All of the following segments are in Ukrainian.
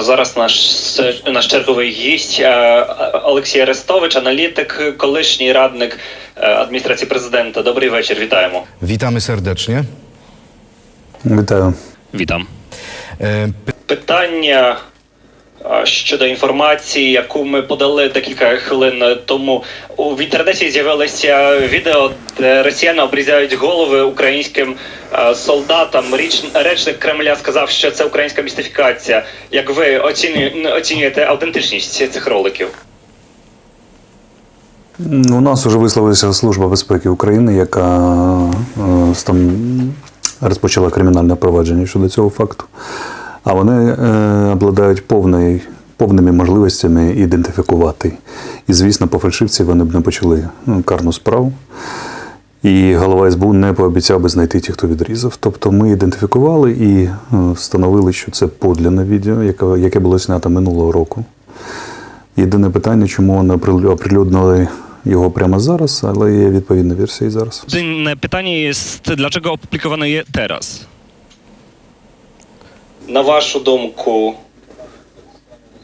А зараз наш наш черговий гість е, Олексій Арестович, аналітик, колишній радник е, адміністрації президента. Добрий вечір, вітаємо. Witamy serdecznie. Вітаю. Вітам. E, Питання е, щодо інформації, яку ми подали декілька хвилин тому. В інтернеті з'явилося відео, де росіяни обрізають голови українським солдатам. Річ речник Кремля сказав, що це українська містифікація. Як ви оцінює- оцінюєте автентичність цих роликів? Ну, У нас вже висловилася Служба безпеки України, яка е, там розпочала кримінальне провадження щодо цього факту. А вони е, обладають повний, повними можливостями ідентифікувати. І, звісно, по фальшивці вони б не почали ну, карну справу. І голова СБУ не пообіцяв би знайти тих, хто відрізав. Тобто ми ідентифікували і е, встановили, що це подлінне відео, яке, було знято минулого року. Єдине питання, чому вони оприлюднили його прямо зараз, але є відповідна версія і зараз. Jedyne pytanie jest, dlaczego opublikowano je teraz? На вашу думку,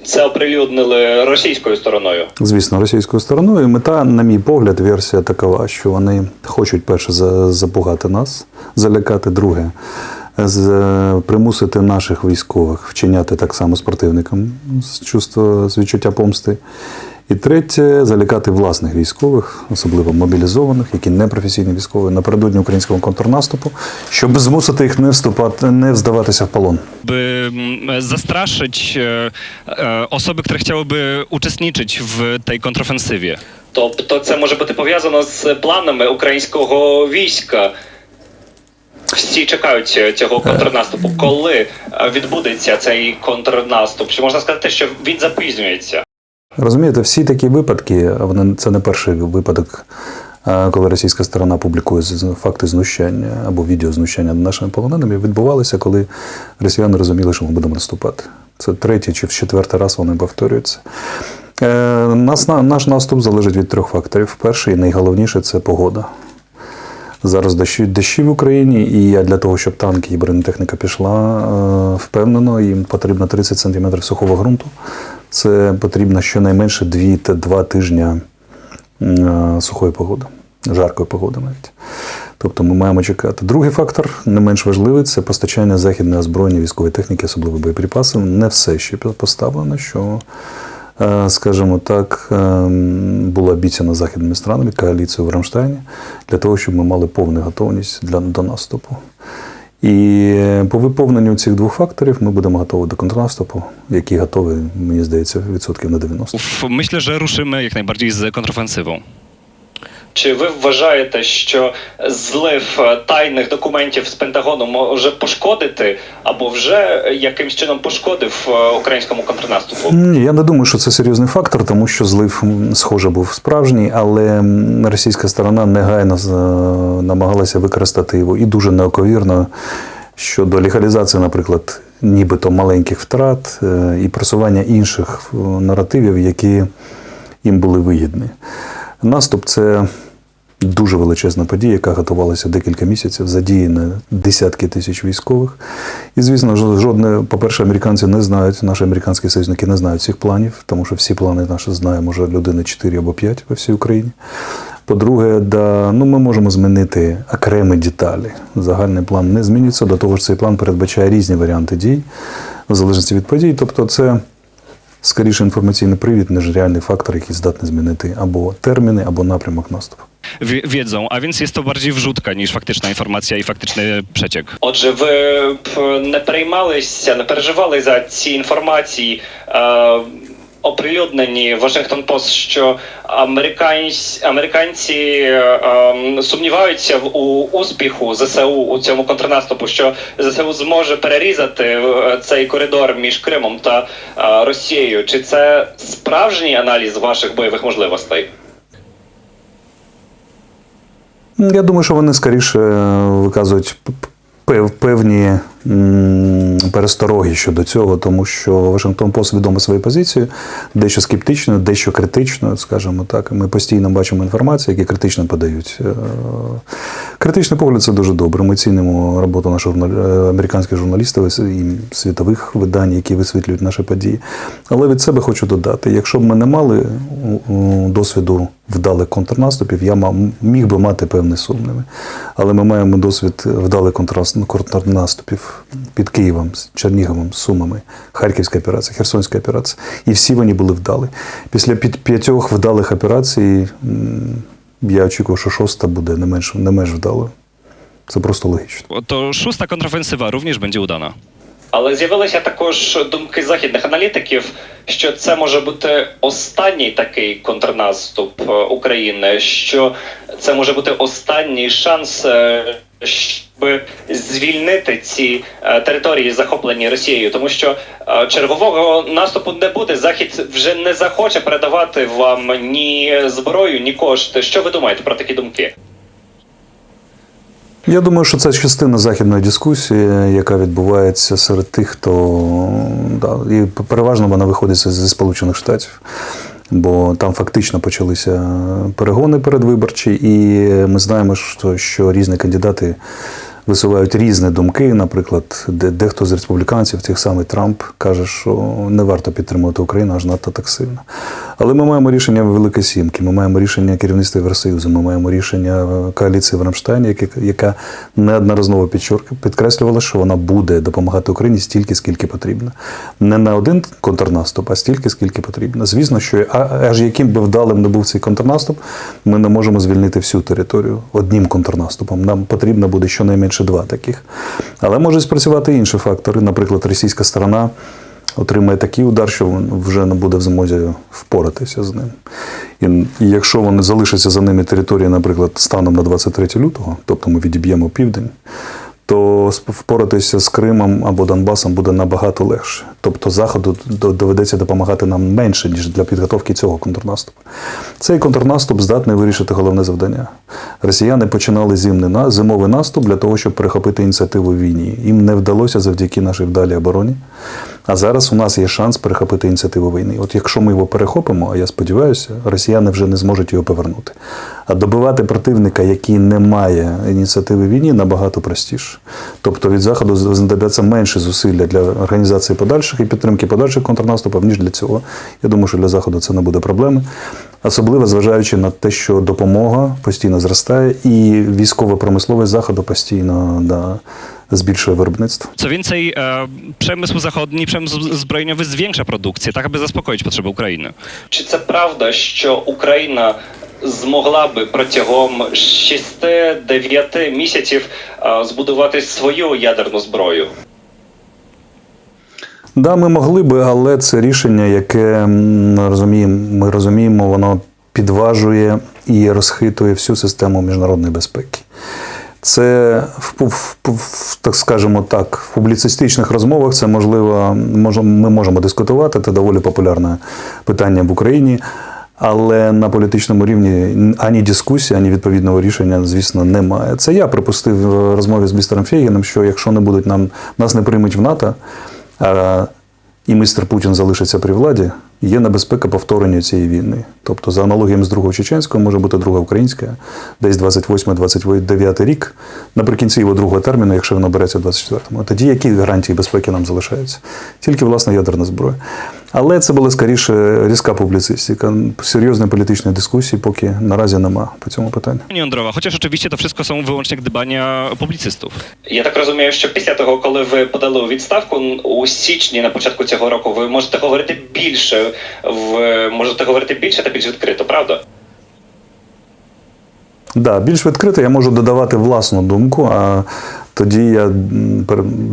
це оприлюднили російською стороною? Звісно, російською стороною. Мета, на мій погляд, версія такова, що вони хочуть перше за- запугати нас, залякати, друге, примусити наших військових вчиняти так само з противником з чувства з відчуття помсти. І третє залякати власних військових, особливо мобілізованих, які не професійні військові, напередодні українського контрнаступу, щоб змусити їх не вступати, не здаватися в полон. By mm, zastraszyć e, e, osoby, które chciałyby uczestniczyć w tej kontrofensywie. Тобто це може бути пов'язано з планами українського війська. Всі чекають цього контрнаступу. Коли е, відбудеться цей контрнаступ? Чи можна сказати, що він запізнюється? Розумієте, всі такі випадки, вони це не перший випадок, коли російська сторона публікує факти знущання або відео знущання над нашими полоненими, відбувалися, коли росіяни розуміли, що ми будемо наступати. Це третій чи в четвертий раз вони повторюються. Е, Нас, наш наступ залежить від трьох факторів. Перший і найголовніше це погода. Зараз дощі, дощі в Україні, і для того, щоб танки і бронетехніка пішла е, впевнено, їм потрібно 30 см сухого ґрунту. Це потрібно щонайменше 2 тижні е, сухої погоди, жаркої погоди навіть. Тобто ми маємо чекати. Другий фактор, не менш важливий, це постачання західної озброєння військової техніки, особливо боєприпасів. Не все ще поставлено, що, е, скажімо так, е, було обіцяно західними странами, коаліцією в Рамштайні, для того, щоб ми мали повну готовність для, до наступу. І по виповненню цих двох факторів ми будемо готові до контрнаступу, який готовий, мені здається, відсотків на 90. Uf, Myślę, że ruszymy jak najbardziej z kontrofensywą. Чи ви вважаєте, що злив е, тайних документів з Пентагону може пошкодити або вже якимсь чином пошкодив е, українському контрнаступу? Ні, Я не думаю, що це серйозний фактор, тому що злив, схоже, був справжній, але російська сторона негайно намагалася використати його і дуже неоковірно щодо легалізації, наприклад, нібито маленьких втрат е, і просування інших е, наративів, які їм були вигідні. Наступ це дуже величезна подія, яка готувалася декілька місяців, задіяна десятки тисяч військових. І, звісно, жодне, по-перше, американці не знають, наші американські союзники не знають цих планів, тому що всі плани наші знає, може, людини 4 або 5 по всій Україні. По-друге, да, ну, ми можемо змінити окремі деталі. Загальний план не змінюється, до того ж цей план передбачає різні варіанти дій, в залежності від подій. Тобто, це скоріше інформаційний привід, ніж реальний фактор, який здатний змінити або терміни, або напрямок наступу. Wie- Wiedzą, a więc jest to bardziej wrzutka niż faktyczna informacja i faktyczny przeciek. Отже, ви б не переймалися, не переживали за ці інформації, оприлюднені Вашингтон Пост, що американці, американці е, е, сумніваються в у успіху ЗСУ у цьому контрнаступу, що ЗСУ зможе перерізати цей коридор між Кримом та е, Росією. Чи це справжній аналіз ваших бойових можливостей? Я думаю, що вони скоріше виказують певні перестороги щодо цього, тому що Вашингтон Пост відомо своєю позицією, дещо скептично, дещо критично, скажімо так. Ми постійно бачимо інформацію, які критично подають. Е, Критичний погляд це дуже добре. Ми цінимо роботу наших е, американських журналістів і світових видань, які висвітлюють наші події. Але від себе хочу додати: якщо б ми не мали досвіду вдалих контрнаступів, я міг би мати певні сумніви. Але ми маємо досвід вдалих контрнаступів під Києвом, з Сумами, Харківська операція, Херсонська операція. І всі вони були вдалі. Після п'ятьох вдалих операцій я очікував, що шоста буде не менш, не менш вдалою. Це просто логічно. To szósta kontrofensywa również będzie udana. Але з'явилися також думки західних аналітиків, що це може бути останній такий контрнаступ е, України, що це може бути останній шанс, е, щоб звільнити ці е, території, захоплені Росією, тому що чергового наступу не буде. Захід вже не захоче передавати вам ні зброю, ні кошти. Що ви думаєте про такі думки? Я думаю, що це частина західної дискусії, яка відбувається серед тих, хто да, і переважно вона виходить зі Сполучених Штатів. Бо там фактично почалися перегони передвиборчі, і ми знаємо, що, що різні кандидати висувають різні думки. Наприклад, де, дехто з республіканців, тих самий Трамп, каже, що не варто підтримувати Україну аж надто так сильно. Але ми маємо рішення Великої Сімки, ми маємо рішення керівництва Євросоюзу, ми маємо рішення коаліції в Рамштайні, яка неодноразово підкреслювала, що вона буде допомагати Україні стільки, скільки потрібно. Не на один контрнаступ, а стільки, скільки потрібно. Звісно, що аж яким би вдалим не був цей контрнаступ, ми не можемо звільнити всю територію одним контрнаступом. Нам потрібно буде щонайменше два таких. Але можуть спрацювати інші фактори. Наприклад, російська сторона отримає такий удар, що він вже не буде в змозі впоратися з ним. І, якщо вони залишаться за ними території, наприклад, станом на 23 лютого, тобто ми відіб'ємо південь, то впоратися з Кримом або Донбасом буде набагато легше. Тобто Заходу доведеться допомагати нам менше, ніж для підготовки цього контрнаступу. Цей контрнаступ здатний вирішити головне завдання. Росіяни починали зимний зимовий наступ для того, щоб перехопити ініціативу в війні. Їм не вдалося завдяки нашій вдалій обороні. А зараз у нас є шанс перехопити ініціативу війни. От якщо ми його перехопимо, а я сподіваюся, росіяни вже не зможуть його повернути. А добивати противника, який не має ініціативи в війні, набагато простіше. Тобто від заходу знадобляться менше зусилля для організації подальших і підтримки подальших контрнаступів, ніж для цього. Я думаю, що для заходу це не буде проблеми. Особливо зважаючи на те, що допомога постійно зростає, і військова промисловість заходу постійно да, збільшує виробництво. Co więcej, e, przemysł zachodni, przemysł zbrojeniowy zwiększa produkcję, tak aby zaspokoić potrzeby Ukrainy. Чи це правда, що Україна змогла би протягом 6-9 місяців е, збудувати свою ядерну зброю? Да, ми могли би, але це рішення, яке ми розуміємо, ми розуміємо, воно підважує і розхитує всю систему міжнародної безпеки. Це в, так скажемо так, в публіцистичних розмовах це можливо, ми можемо дискутувати, це доволі популярне питання в Україні. Але на політичному рівні ані дискусії, ані відповідного рішення, звісно, немає. Це я припустив в розмові з містером Фейгіном, що якщо не будуть нам нас не приймуть в НАТО, а, і містер Путін залишиться при владі, є небезпека повторення цієї війни. Тобто, за аналогіями з другого чеченського може бути друга українська, десь 28-29 рік, наприкінці його другого терміну, якщо він обереться в 24-му. Тоді які гарантії безпеки нам залишаються? Тільки власне ядерна зброя. Але це була скоріше різка публіцистика. Серйозної політичної дискусії поки наразі нема по цьому питанню. Pani Jądrowa, chociaż oczywiście to wszystko są wyłącznie gdybania publicystów. Я так розумію, що після того, коли ви подали у відставку у січні на початку цього року, ви можете говорити більше в можете говорити більше та більш відкрито, правда? Да, більш відкрито я можу додавати власну думку, а тоді я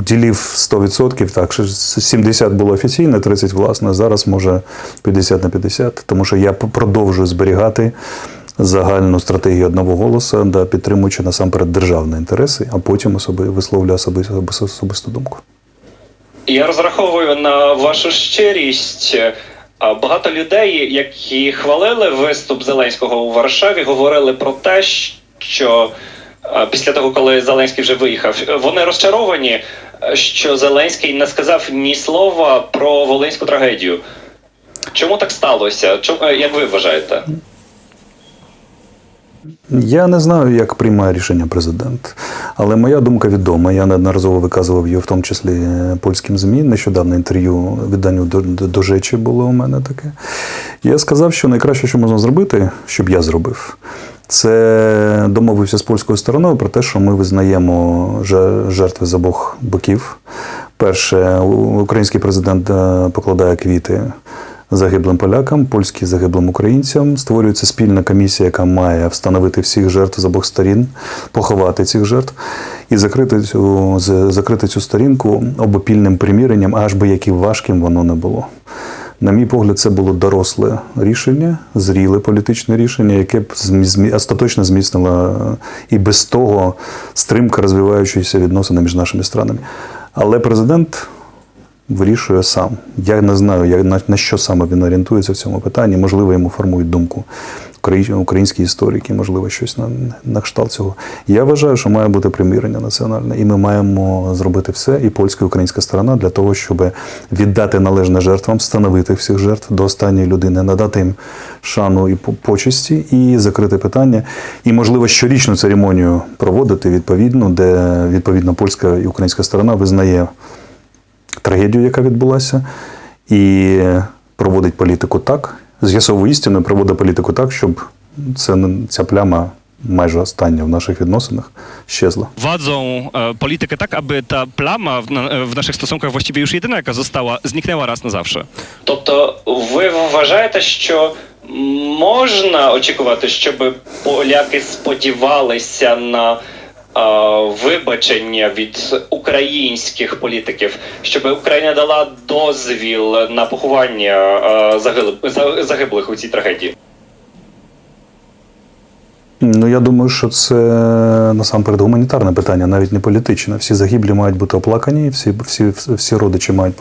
ділив 100%, так, що 70 було офіційне, 30 власне, зараз може 50 на 50, тому що я продовжую зберігати загальну стратегію одного голосу, да, підтримуючи насамперед державні інтереси, а потім особи, висловлюю особисту, особисту думку. Я розраховую на вашу щирість. Багато людей, які хвалили виступ Зеленського у Варшаві, говорили про те, що після того, коли Зеленський вже виїхав, вони розчаровані що Зеленський не сказав ні слова про волинську трагедію. Чому так сталося? Чому, е, як ви вважаєте? Я не знаю, як приймає рішення президент, але моя думка відома. Я неодноразово виказував її, в тому числі е, польським ЗМІ. Нещодавно інтерв'ю відданню до, до, до Жечі було у мене таке. Я сказав, що найкраще, що можна зробити, щоб я зробив, це домовився з польською стороною про те, що ми визнаємо жертви з обох боків. Перше, український президент е, покладає квіти загиблим полякам, польський загиблим українцям. Створюється спільна комісія, яка має встановити всіх жертв з обох сторін, поховати цих жертв і закрити цю, закрити цю сторінку обопільним приміренням, аж би яким важким воно не було. На мій погляд, це було доросле рішення, зріле політичне рішення, яке б остаточно зміцнило е, і без того стримка розвиваючіся відносини між нашими странами. Але президент вирішує сам. Я не знаю, як, на, на що саме він орієнтується в цьому питанні. Можливо, йому формують думку украї- українські історики, можливо, щось на, на кшталт цього. Я вважаю, що має бути примирення національне, і ми маємо зробити все, і польська і українська сторона, для того, щоб віддати належне жертвам, встановити всіх жертв до останньої людини, надати їм шану і почесті, і закрити питання. І, можливо, щорічну церемонію проводити відповідно, де відповідно польська і українська сторона визнає трагедію, яка відбулася, і проводить політику так, з'ясовує істину, проводить політику так, щоб це, ця пляма майже остання в наших відносинах щезла. Władzą e, politykę tak, aby ta plama w, na, w naszych stosunkach, właściwie już jedyna jaka została, zniknęła raz na zawsze. Тобто, ви вважаєте, що можна очікувати, щоб поляки сподівалися на вибачення від українських політиків, щоб Україна дала дозвіл на поховання за- загиблих у цій трагедії? Ну, я думаю, що це насамперед гуманітарне питання, навіть не політичне. Всі загиблі мають бути оплакані, всі, всі, всі родичі мають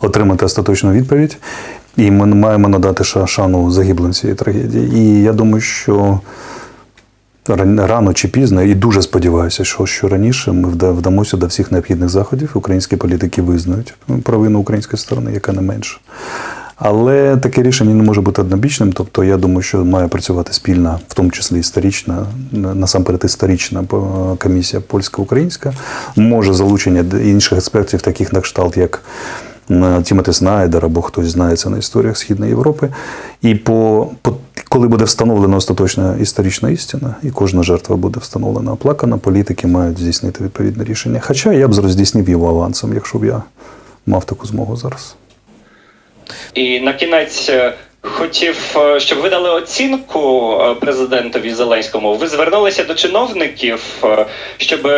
отримати остаточну відповідь. І ми маємо надати шану загиблим цієї трагедії. І я думаю, що рано чи пізно, і дуже сподіваюся, що, що раніше ми вдамося до всіх необхідних заходів. Українські політики визнають провину української сторони, яка не менша. Але таке рішення не може бути однобічним. Тобто, я думаю, що має працювати спільна, в тому числі історична, насамперед історична комісія польсько-українська. Може залучення інших експертів, таких на кшталт, як Тімоти Снайдер або хтось знається на історіях Східної Європи. І по, по коли буде встановлена остаточна історична істина, і кожна жертва буде встановлена оплакана, політики мають здійснити відповідне рішення. Хоча я б здійснив його авансом, якщо б я мав таку змогу зараз. І на кінець е, хотів, е, щоб ви дали оцінку е, президентові Зеленському. Ви звернулися до чиновників, щоб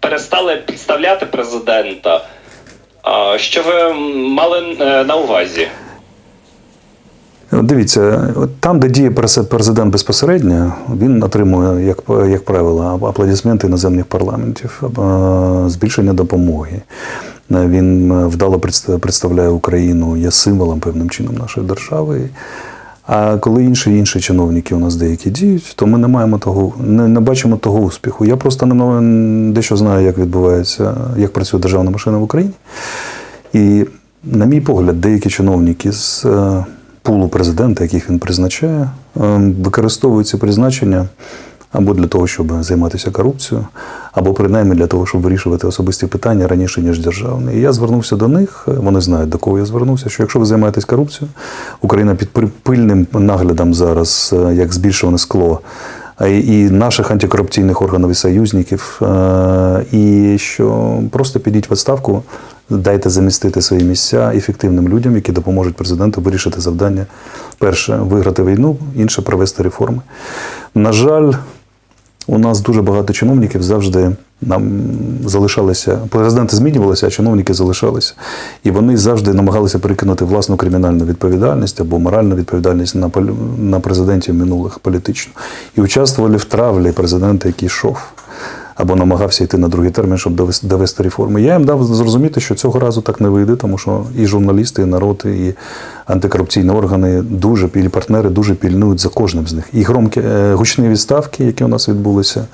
перестали підставляти президента. Що ви мали е, на увазі? Дивіться, там, де діє президент безпосередньо, він отримує, як, як правило, аплодисменти іноземних парламентів, е, збільшення допомоги. Е, Він вдало предста- представляє Україну, є символом певним чином нашої держави. А коли інші інші чиновники у нас деякі діють, то ми не маємо того, не, не бачимо того успіху. Я просто не дещо знаю, як відбувається, як працює державна машина в Україні. І, на мій погляд, деякі чиновники з е, пулу президента, яких він призначає, е, використовують ці призначення або для того, щоб займатися корупцією, або принаймні для того, щоб вирішувати особисті питання раніше, ніж державні. І я звернувся до них, вони знають, до кого я звернувся, що якщо ви займаєтесь корупцією, Україна під пильним наглядом зараз, е, як збільшуване скло, і наших антикорупційних органів і союзників, е, і що просто підіть в відставку, дайте замістити свої місця ефективним людям, які допоможуть президенту вирішити завдання. Перше виграти війну, інше провести реформи. На жаль, у нас дуже багато чиновників завжди нам залишалися. Президенти змінювалися, а чиновники залишалися. І вони завжди намагалися перекинути власну кримінальну відповідальність або моральну відповідальність на, на президентів минулих політично. І участвували в травлі президента, який йшов. Або намагався йти на другий термін, щоб довести, реформи. Я їм дав зрозуміти, що цього разу так не вийде, тому що і журналісти, і народ, і антикорупційні органи дуже і партнери дуже пільнують за кожним з них. І громкі е, гучні відставки, які у нас відбулися,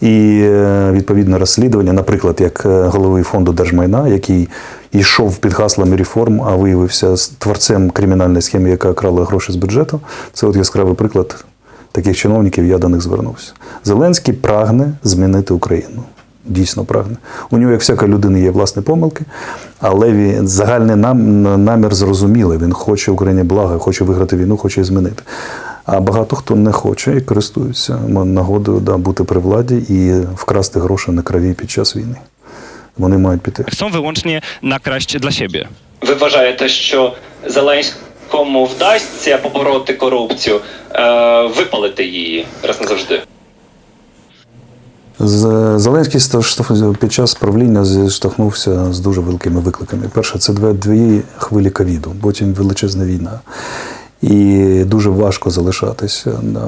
І е, відповідне розслідування, наприклад, як е, голови фонду держмайна, який йшов під гаслами реформ, а виявився творцем кримінальної схеми, яка крала гроші з бюджету. Це от яскравий приклад таких чиновників. Я до них звернувся. Зеленський прагне змінити Україну. Дійсно прагне. У нього, як всяка людина, є власні помилки, але він, загальний нам, намір зрозумілий. Він хоче Україні блага, хоче виграти війну, хоче змінити. А багато хто не хоче і користується нагодою да, бути при владі і вкрасти гроші на крові під час війни. Вони мають піти. Chcą wyłącznie nakraść dla siebie. Ви вважаєте, що Зеленському вдасться побороти корупцію, е, випалити її раз назавжди? Зеленський під час правління зіштовхнувся з дуже великими викликами. Перше, це дві, хвилі ковіду, потім величезна війна. І дуже важко залишатися, да,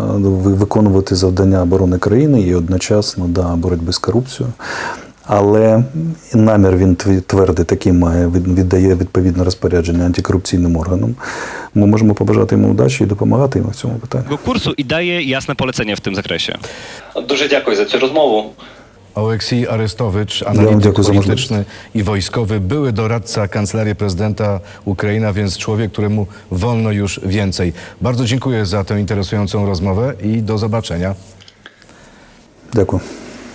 виконувати завдання оборони країни і одночасно да, боротьби з корупцією. Але намір він тві- твердий такий має, від- віддає відповідне розпорядження антикорупційним органам. Ми можемо побажати йому удачі і допомагати йому в цьому питанні. Tego kursu i daje jasne polecenie w tym zakresie. Дуже дякую за цю розмову. Oleksij Arestowicz, wam analityk dziękuję za polityczny i wojskowy, były doradca kancelarii prezydenta Ukraina, więc człowiek, któremu wolno już więcej. Bardzo dziękuję za tę interesującą rozmowę i do zobaczenia. Дякую.